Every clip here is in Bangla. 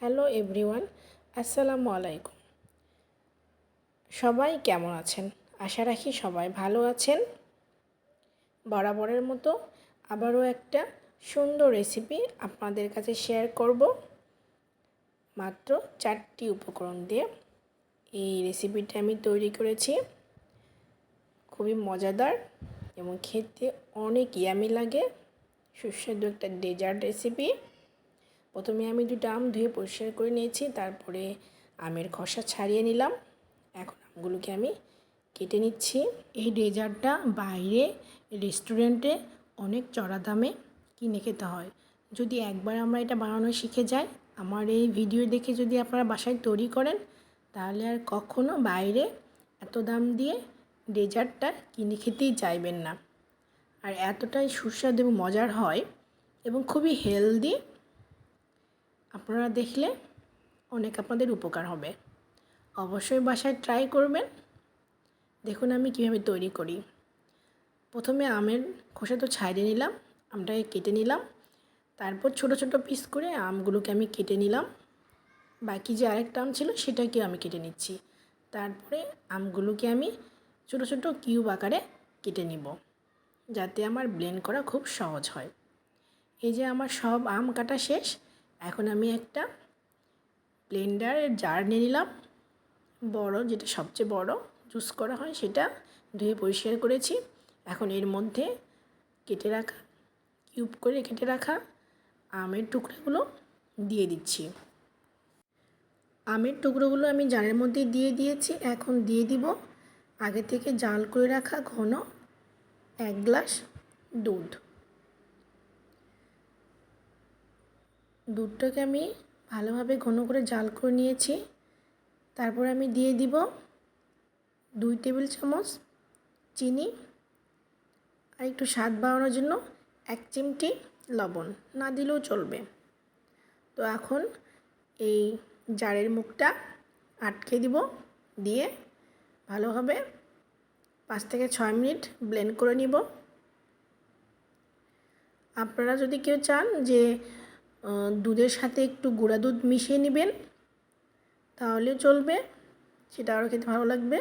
হ্যালো এভরিওয়ান, আসসালামু আলাইকুম। সবাই কেমন আছেন? আশা রাখি সবাই ভালো আছেন। বরাবরের মতো আবারও একটা সুন্দর রেসিপি আপনাদের কাছে শেয়ার করব। মাত্র চারটি উপকরণ দিয়ে এই রেসিপিটা আমি তৈরি করেছি। খুবই মজাদার এবং খেতে অনেক ইয়ামি লাগে। সুস্বাদু একটা ডেজার্ট রেসিপি প্রথমে আমি দুটো আম ধুয়ে পরিষ্কার করে নিয়েছি, তারপরে আমের খসা ছাড়িয়ে নিলাম। এখন আমগুলোকে আমি কেটে নিচ্ছি। এই ডেজার্টটা বাইরে রেস্টুরেন্টে অনেক চড়া দামে কিনে খেতে হয়। যদি একবার আমরা এটা বানানো শিখে যাই, আমার এই ভিডিও দেখে যদি আপনারা বাসায় তৈরি করেন, তাহলে আর কখনো বাইরে এত দাম দিয়ে ডেজার্টটা কিনে খেতেই চাইবেন না। আর এতটাই সুস্বাদু এবং মজার হয় এবং খুবই হেলদি আপনারা দেখলে অনেক আপনাদের উপকার হবে। অবশ্যই বাসায় ট্রাই করবেন। দেখুন আমি কীভাবে তৈরি করি। প্রথমে আমের খোসা তো ছাইড়ে নিলাম, আমটাকে কেটে নিলাম। তারপর ছোট ছোট পিস করে আমগুলোকে আমি কেটে নিলাম। বাকি যে আরেকটা আম ছিল সেটাকে আমি কেটে নিচ্ছি। তারপরে আমগুলোকে আমি ছোট ছোট কিউব আকারে কেটে নিব, যাতে আমার ব্লেন্ড করা খুব সহজ হয়। এই যে আমার সব আম কাটা শেষ এখন আমি একটা ব্লেন্ডারের জার নিয়ে নিলাম। বড়, যেটা সবচেয়ে বড় জুস করা হয় সেটা ধুয়ে পরিষ্কার করেছি। এখন এর মধ্যে কেটে রাখা কিউব করে কেটে রাখা আমের টুকরোগুলো দিয়ে দিচ্ছি। আমের টুকরোগুলো আমি জারের মধ্যে দিয়ে দিয়েছি। এখন দিয়ে দিব আগে থেকে জাল করে রাখা ঘন এক গ্লাস দুধ। দুধটাকে আমি ভালোভাবে ঘন করে জাল করে নিয়েছি। তারপর আমি দিয়ে দিব দুই টেবিল চামচ চিনি আর একটু স্বাদ বাড়ানোর জন্য এক চিমটি লবণ। না দিলেও চলবে। তো এখন এই জারের মুখটা আটকে দিব দিয়ে ভালোভাবে পাঁচ থেকে ছয় মিনিট ব্লেন্ড করে নিব। আপনারা যদি কেউ চান যে দুধের সাথে একটু গুঁড়া দুধ মিশিয়ে নেবেন, তাহলে চলবে, সেটা আরও খেতে ভালো লাগবে।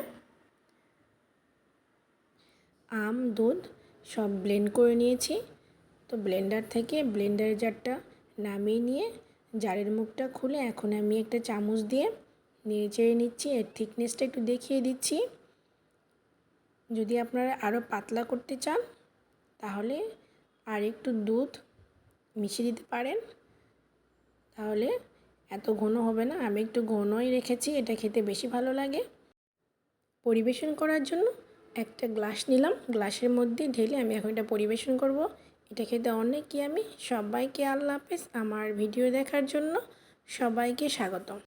আম, দুধ সব ব্লেন্ড করে নিয়েছি। তো ব্লেন্ডার থেকে ব্লেন্ডার জারটা নামিয়ে নিয়ে জারের মুখটা খুলে এখন আমি একটা চামচ দিয়ে নেড়ে চেড়ে নিচ্ছি, এর থিকনেসটা একটু দেখিয়ে দিচ্ছি। যদি আপনারা আরও পাতলা করতে চান, তাহলে আর একটু দুধ মিশিয়ে দিতে পারেন। তাহলে এত ঘন হবে না। আমি একটু ঘনই রেখেছি, এটা খেতে বেশি ভালো লাগে। পরিবেশন করার জন্য একটা গ্লাস নিলাম। গ্লাসের মধ্যে ঢেলে আমি এখন এটা পরিবেশন করব। এটা খেতে অনেক কি আমি, সবাইকে আল্লাহ হাফেজ। আমার ভিডিও দেখার জন্য সবাইকে স্বাগতম।